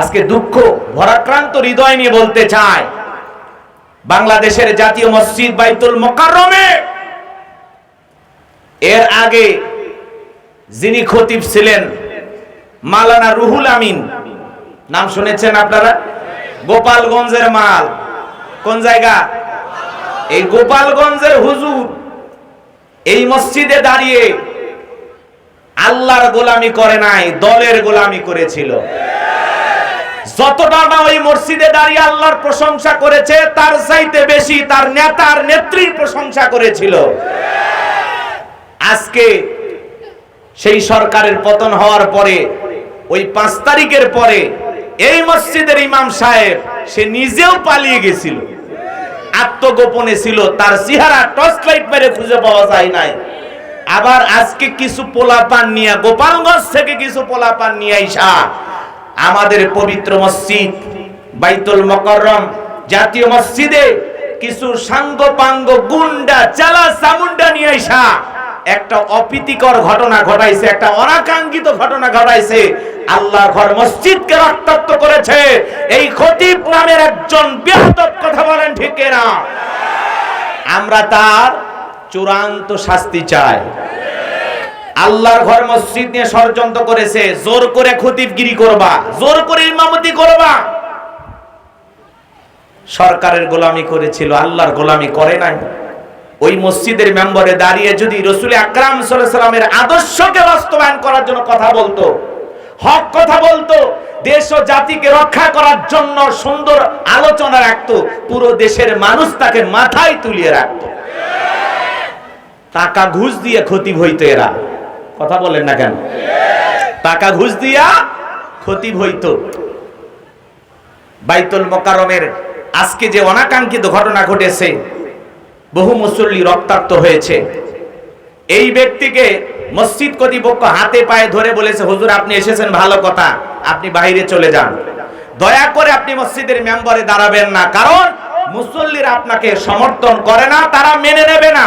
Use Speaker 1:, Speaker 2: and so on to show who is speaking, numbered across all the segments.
Speaker 1: আজকে দুঃখ, ভরাক্রান্ত হৃদয় নিয়ে বলতে চায় বাংলাদেশের জাতীয় মসজিদ বাইতুল মোকাররমে, এর আগে যিনি খতিব ছিলেন মালানা রুহুল আমিন, নাম শুনেছেন আপনারা? গোপালগঞ্জের মাল। কোন জায়গা? এই গোপালগঞ্জের হুজুর, এই মসজিদে দাঁড়িয়ে আল্লাহর গোলামি করে নাই, দলের গোলামি করেছিল। যতটা না ওই মসজিদে দাঁড়িয়ে আল্লাহর প্রশংসা করেছে, তার চাইতে বেশি তার নেতার নেত্রীর প্রশংসা করেছিল। আজকে সেই সরকারের পতন হওয়ার পরে, ওই পাঁচ তারিখের পরে এই মসজিদের ইমাম সাহেব, সে নিজেও পালিয়ে গেছিল। আত্মগোপনে ছিল, তার চেহারা টর্চ লাইট মেরে খুঁজে পাওয়া যায় নাই। আবার আজকে কিছু পোলাপান নিয়ে গোপালগঞ্জ থেকে কিছু পোলাপান নিয়ে আইসা আমাদের পবিত্র মসজিদ বাইতুল মকররম জাতীয় মসজিদে কিছু সাঙ্গ পাঙ্গ গুন্ডা, চালা চামুন্ডা নিয়ে আইসা একটা অপ্রীতিকর ঘটনা ঘটাইছে, একটা অনাকাঙ্ক্ষিত ঘটনা ঘটাইছে। আল্লাহ ঘর মসজিদকে রক্তাক্ত করেছে। এই খতিব নামের একজন বেহতব কথা বলেন ঠিক না আমরা তার চূড়ান্ত শাস্তি চাই। আল্লাহর ঘর মসজিদ নিয়ে ষড়যন্ত্র করেছে। জোর করে খতিবগিরি করবা। জোর করে ইমামতি করবা। সরকারের গোলামি করেছিল, আল্লাহর গোলামি করে নাই। ওই মসজিদের মেম্বরে দাঁড়িয়ে যদি রসুল আকরাম সাল্লামের আদর্শকে বাস্তবায়ন করার জন্য কথা বলতো, হক কথা বলতো, দেশ ও জাতিকে রক্ষা করার জন্য সুন্দর আলোচনা রাখতো, পুরো দেশের মানুষ তাকে মাথায় তুলিয়ে রাখতো। টাকা ঘুষ দিয়ে ক্ষতি হইতো এরা। কথা বলেন না কেন? টাকা ঘুষ দিয়া ক্ষতি হইতো বাইতুল মোকারমের আজকে যে অনাকাঙ্ক্ষিত ঘটনা ঘটেছে, বহু মুসল্লি রক্তাক্ত হয়েছে। এই ব্যক্তিকে মসজিদ কর্তৃপক্ষ হাতে পায়ে ধরে বলেছে, হুজুর, আপনি এসেছেন, ভালো কথা। আপনি বাইরে চলে যান। দয়া করে আপনি মসজিদের মেম্বারে দাঁড়াবেন না। কারণ মুসল্লিরা আপনাকে সমর্থন করে না, তারা মেনে নেবে না।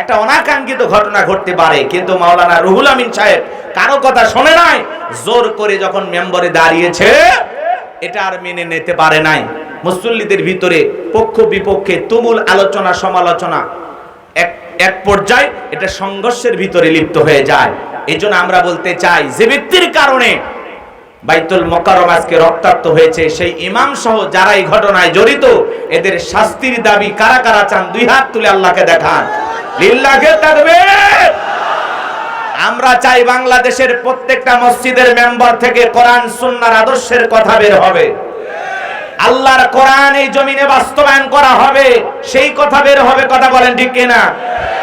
Speaker 1: একটা অনাকাঙ্ক্ষিত ঘটনা ঘটতে পারে, কিন্তু মাওলানা রুহুল আমিন সাহেব কারও কথা শোনে নাই, জোর করে যখন মেম্বারে দাঁড়িয়েছে, এটা আর মেনে নিতে পারে নাই। মুসল্লিদের ভিতরে পক্ষ বিপক্ষে তুমুল আলোচনা, সমালোচনা, এক এক পর্যায়ে এটা সংঘর্ষের ভিতরে লিপ্ত হয়ে যায়। এই জন্য আমরা বলতে চাই, যে ব্যক্তির কারণে বাইতুল মোকাররম আজকে রক্তাক্ত হয়েছে, সেই ইমাম সহ যারা এই ঘটনায় জড়িত, এদের শাস্তির দাবি কারা কারা চান, দুই হাত তুলে আল্লাহকে দেখান। আমরা চাই বাংলাদেশের প্রত্যেকটা মসজিদের মেম্বার থেকে কোরআন সুন্নাহর আদর্শের কথা বের হবে। আল্লাহর কোরআন এই জমিনে বাস্তবায়ন করা হবে, সেই কথা বের হবে, কথা বলেন ঠিক কিনা?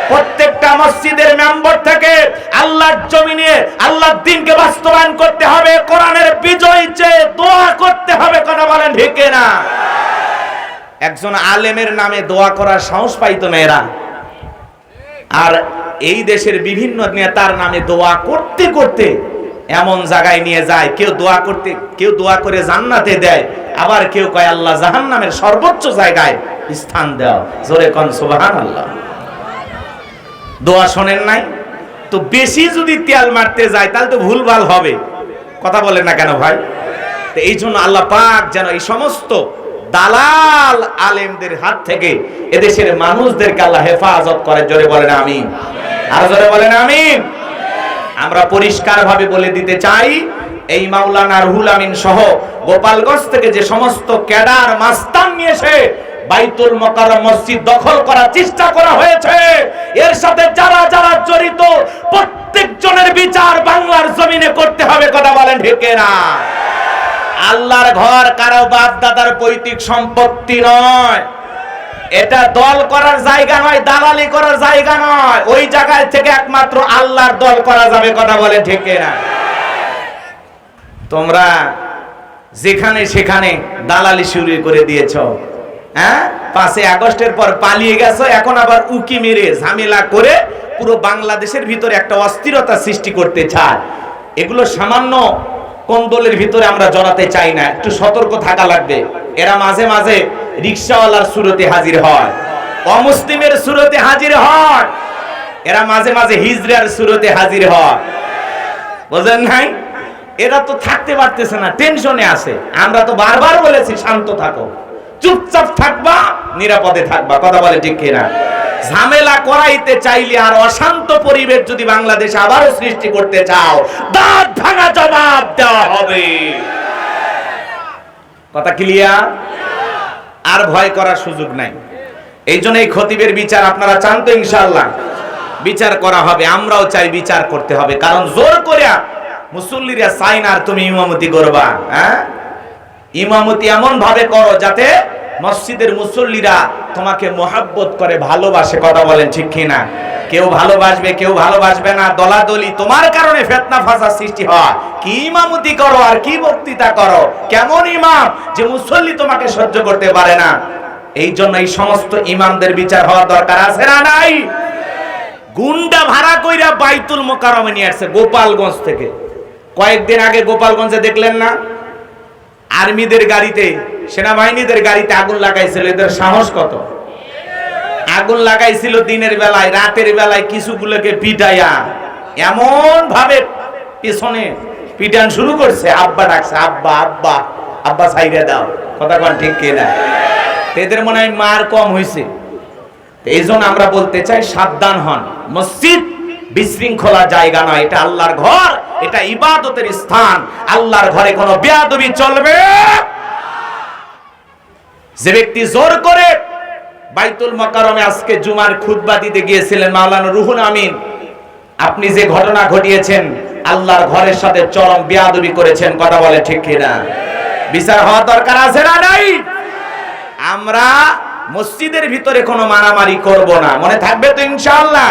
Speaker 1: প্রত্যেকটা মসজিদের মেম্বার থেকে আল্লাহর জমিনে, আল্লাহর দিনকে বাস্তবায়ন করতে হবে, কোরআনের বিজয় চেয়ে দোয়া করতে হবে, কথা বলেন ঠিক কিনা? একজন আলেমের নামে দোয়া করার সাহস পাইতো এরা। আর এই দেশের বিভিন্ন নেতার নামে দোয়া করতে করতে এমন জায়গায় নিয়ে যায়, কেউ দোয়া করতে, কেউ দোয়া করে জান্নাতে দেয়, আবার কেউ কয় আল্লাহ জাহান নামের সর্বোচ্চ জায়গায় স্থান দেওয়া জোরে কন সুবাহান আল্লাহ দোয়া শোনেন নাই? তো বেশি যদি তেল মারতে যায়, তাহলে তো ভুলভাল হবে। কথা বলেন না কেন ভাই? তো এই জন্য আল্লাহ পাক যেন এই সমস্ত দালাল আলেমদের হাত থেকে এদেশের মানুষদেরকে আল্লাহ হেফাজত করে। জোরে বলেন আমিন। আর জোরে বলেন আমিন। আমরা পরিষ্কার ভাবে বলে দিতে চাই, এই মাওলানা রুহুল আমিন সহ গোপালগঞ্জ থেকে যে সমস্ত ক্যাডার মাস্তান নিয়ে এসে বাইতুল মোকাররম মসজিদ দখল করার চেষ্টা করা হয়েছে, এর সাথে যারা যারা জড়িত প্রত্যেকজনের বিচার বাংলার জমিনে করতে হবে, কথা বলেন ঢেকে না আল্লাহর ঘর কারও বাপ দাদার পৈতৃক সম্পত্তি নয়। এটা দল করার জায়গা নয়, দালালি করার জায়গা নয়। ওই জায়গায় থেকে একমাত্র আল্লাহর দল করা যাবে কথা বলে ঠিক না তোমরা যেখানে সেখানে দালালি শুরু করে দিয়েছ। হ্যাঁ? পাঁচই আগস্টের পর পালিয়ে গেছো, এখন আবার উকি মেরে ঝামেলা করে পুরো বাংলাদেশের ভিতরে একটা অস্থিরতা সৃষ্টি করতে চায়। এগুলো সামান্য কোন্দলের ভিতরে আমরা জড়াতে চাই না? একটু সতর্ক থাকা লাগবে। এরা মাঝে মাঝে রিক্সাওয়ালার সুরতে হাজির হয়। অমুসলিমের সুরতে হাজির হয়। এরা মাঝে মাঝে হিজরার সুরতে হাজির হয়। বুঝেন নাই? এরা তো থাকতে পারতেছে না, টেনশনে আছে। আমরা তো বারবার বলেছি, শান্ত থাকো। চুপচাপ থাকবা, নিরাপদে থাকবা। কথা বলে ঠিক কিনা? ঝামেলা করাইতে চাইলে আর অশান্ত পরিবেশ যদি বাংলাদেশে আবারও সৃষ্টি করতে চাও, দাঁত ভাঙা জবাব দেওয়া হবে। কথা ক্লিয়ার আর ভয় করার সুযোগ নাই। এই জন্য এই খতিবের বিচার আপনারা চান তো ইনশাল্লাহ বিচার করা হবে, আমরাও চাই বিচার করতে হবে। কারণ জোর করিয়া মুসল্লিরা চাই না আর তুমি ইমামতি করবা হ্যাঁ? ইমামতি এমন ভাবে করো যাতে মসজিদের মুসল্লিরা তোমাকে মোহাব্বত করে ভালোবাসে, কথা বলেন ঠিক কিনা? কেউ ভালোবাসবে কেউ ভালোবাসবে না। দলাদলি তোমার কারণে ফেতনা ফাসা সৃষ্টি হয়। কি ইমামতি করো আর কি বক্তৃতা করো? কেমন ইমাম যে মুসল্লি তোমাকে সহ্য করতে পারে না? এই জন্য এই সমস্ত ইমামদের বিচার হওয়ার দরকার আছে না নাই? গুন্ডা ভাড়া কইরা বাইতুল মোকারমে নিয়ে আসছে গোপালগঞ্জ থেকে। কয়েকদিন আগে গোপালগঞ্জে দেখলেন না? আর্মিদের গাড়িতে, সেনাবাহিনীদের গাড়িতে আগুন লাগাইছিল। এদের সাহস কত? আগুন লাগাইছিল দিনের বেলায়, রাতের বেলায় কিছুগুলোকে পিটাইয়া। এমন ভাবে পিছনে পিটান শুরু করছে। আব্বা ডাকছে, আব্বা আব্বা আব্বা সাইরে দাও। কথা কন ঠিক কিনা এদের মনে হয় মার কম হয়েছে এই জন্য আমরা বলতে চাই, সাবধান হন। মসজিদ বিশৃঙ্খলা জায়গা নয়, এটা আল্লাহর ঘর, এটা ইবাদতের স্থান। আল্লাহর ঘরে কোনো বেয়াদবি চলবে যে ব্যক্তি জোর করে বাইতুল মকারমে আজকে জুমার খুতবা দিতে গিয়েছিলেন, মাওলানা রুহুল আমিন, আপনি যে ঘটনা ঘটিয়েছেন, আল্লাহর ঘরের সাথে চরম বেয়াদবি করেছেন, কথা বলে ঠিক কিনা? বিচার হওয়া দরকার আছে না নাই? আমরা মসজিদের ভিতরে কোনো মারামারি করব না। মনে থাকবে তো ইনশাআল্লাহ।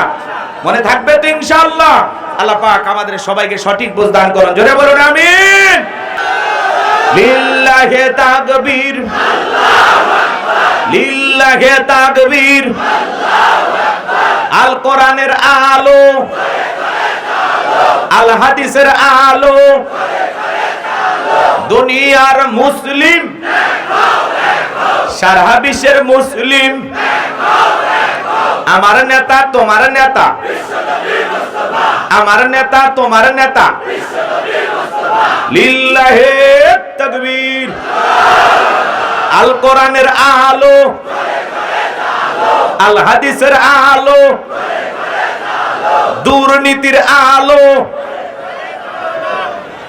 Speaker 1: মনে থাকবে তো ইনশাআল্লাহ। আল্লাহ পাক আমাদের সবাইকে সঠিক বুঝ দান করুন। জোরে বলুন, আমিন। লিল্লাহে তাকবীর। লিল্লাহে তাকবীর। আল কোরআনের আলো। আল হাদিসের আলো। দুনিয়ার মুসলিম। সারা বিশ্বের মুসলিম। আমার নেতা, তোমার নেতা। আমার নেতা, তোমার নেতা। লিল্লাহে তাকবীর। আল কোরআনের আলো। আল হাদিসের আলো। দুর্নীতির আলো।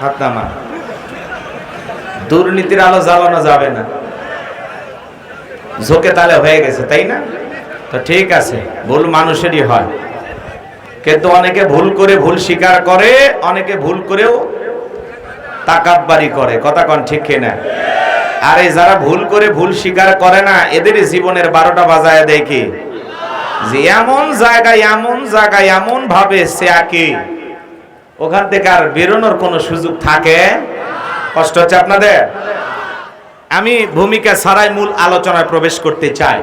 Speaker 1: হাত নামা দুর্নীতির আলো জ্বালানো যাবে না। ঝোঁকে তালে হয়ে গেছে, তাই না? তো ঠিক আছে, ভুল মানুষেরই হয়। কিন্তু অনেকে ভুল করে ভুল স্বীকার করে, অনেকে ভুল করেও তাকাতবাড়ি করে। কথা কন ঠিক কিনা? আর এই যারা ভুল করে ভুল স্বীকার করে না, এদের জীবনের বারোটা বাজায় দেয় কি? যে এমন জায়গায় এমন জায়গায়, এমন ভাবে সে আঁকে ওখান থেকে আর বেরোনোর কোনো সুযোগ থাকে? কষ্ট হচ্ছে আপনাদের? আমি ভূমিকা ছাড়াই মূল আলোচনায় প্রবেশ করতে চাই।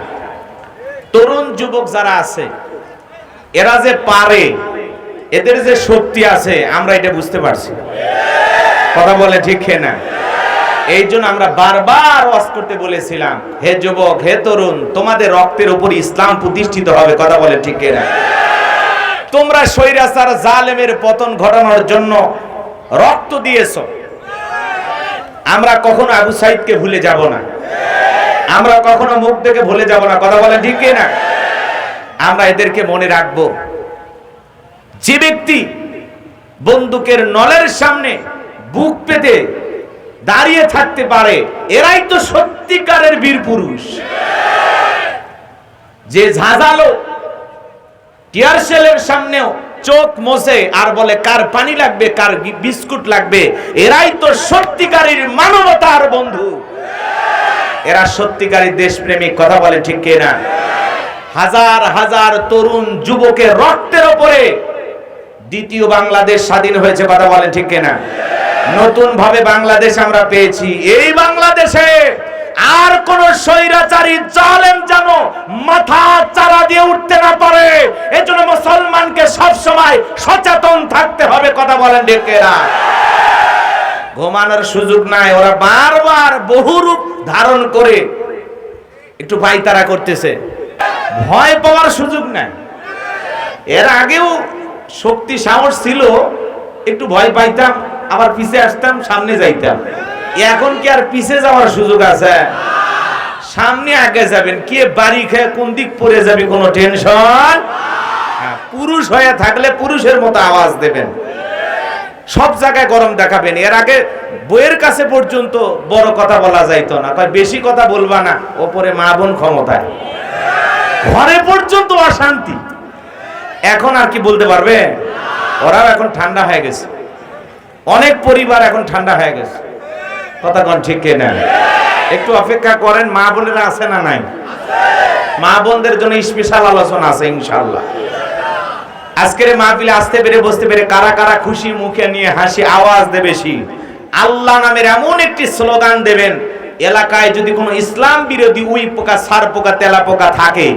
Speaker 1: তরুণ যুবক যারা আছে, এরা যে পারে, এদের যে শক্তি আছে, আমরা এটা বুঝতে পারছি। কথা বলে ঠিক না? এই জন্য আমরা বারবার ওয়াজ করতে বলেছিলাম, হে যুবক, হে তরুণ, তোমাদের রক্তের উপর ইসলাম প্রতিষ্ঠিত হবে, কথা বলে ঠিক না? তোমরা স্বৈরাচার, জালেমের পতন ঘটানোর জন্য রক্ত দিয়েছ। আমরা কখনো আবু সাইদকে ভুলে যাব না। আমরা কখনো মুখ থেকে ভুলে যাব না। কথা বলে ঠিক না আমরা এদেরকে মনে রাখব। যে ব্যক্তি বন্দুকের নলের সামনে বুক পেতে দাঁড়িয়ে থাকতে পারে, এরাই তো সত্যিকারের বীর পুরুষ। যে ঝাঁঝালো টিয়ার সেলের সামনেও চোখ মোছে আর বলে, কার পানি লাগবে, কার বিস্কুট লাগবে? এরাই তো সত্যিকারের মানবতার বন্ধু। এরা সত্যিকারের দেশপ্রেমিক, কথা বলে ঠিক কিনা? হাজার হাজার তরুণ যুবকের রক্তের ওপরে দ্বিতীয় বাংলাদেশ স্বাধীন হয়েছে, কথা বলেন ঠিক কিনা? নতুন ভাবে বাংলাদেশ আমরা পেয়েছি। এই বাংলাদেশে আর কোন স্বৈরাচারী জালেম যেন মাথা চারা দিয়ে উঠতে না পারে, এজন্য মুসলমানকে সব সময় সচেতন থাকতে হবে, কথা বলেন ডেকেরা ঘুমানোর সুযোগ নাই। ওরা বারবার বহু রূপ ধারণ করে একটু পাইতারা করতেছে। ভয় পাওয়ার সুযোগ নাই। এর আগেও শক্তি সাহস ছিল একটু ভয় পাইতাম আবার পিছে আসতাম সামনে যাইতাম। এখন কি আর পিছে যাওয়ার সুযোগ আছে? সামনে আগে যাবেন কে বাড়ি খেয়ে কোন দিক পড়ে যাবে কোনো টেনশন? হ্যাঁ, পুরুষ হয়ে থাকলে পুরুষের মতো আওয়াজ দেবেন। সব জায়গায় গরম দেখাবেন। এর আগে বইয়ের কাছে পর্যন্ত বড় কথা বলা যাইতো না। তাই বেশি কথা বলবা না, ওপরে মা বোন ক্ষমতায়। ঘরে পর্যন্ত অশান্তি। এখন আর কি বলতে পারবে? ওরাও এখন ঠান্ডা হয়ে গেছে। অনেক পরিবার এখন ঠান্ডা হয়ে গেছে। কথা কোন ঠিক কে না একটু অপেক্ষা করেন, মা বোনেরা আছে না নাই? মা বোনদের জন্য স্পেশাল আলোচনা আছে, ইনশাআল্লাহ। আজকের মাহফিলে আসতে পেরে, বসতে পেরে কারা কারা খুশি, মুখে নিয়ে হাসি, আওয়াজ দেবে আল্লাহ নামের এমন একটি স্লোগান দেবেন, এলাকায় যদি কোনো ইসলাম বিরোধী উই পোকা, সার পোকা, তেলা পোকা থাকে,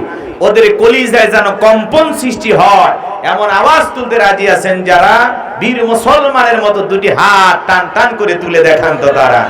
Speaker 1: ওদের কলিজায় যেন কম্পন সৃষ্টি হয়, এমন আওয়াজ তুলতে রাজি আছেন যারা, বীর মুসলমানের মতো দুটি হাত টান টান করে তুলে দেখান তো তারা।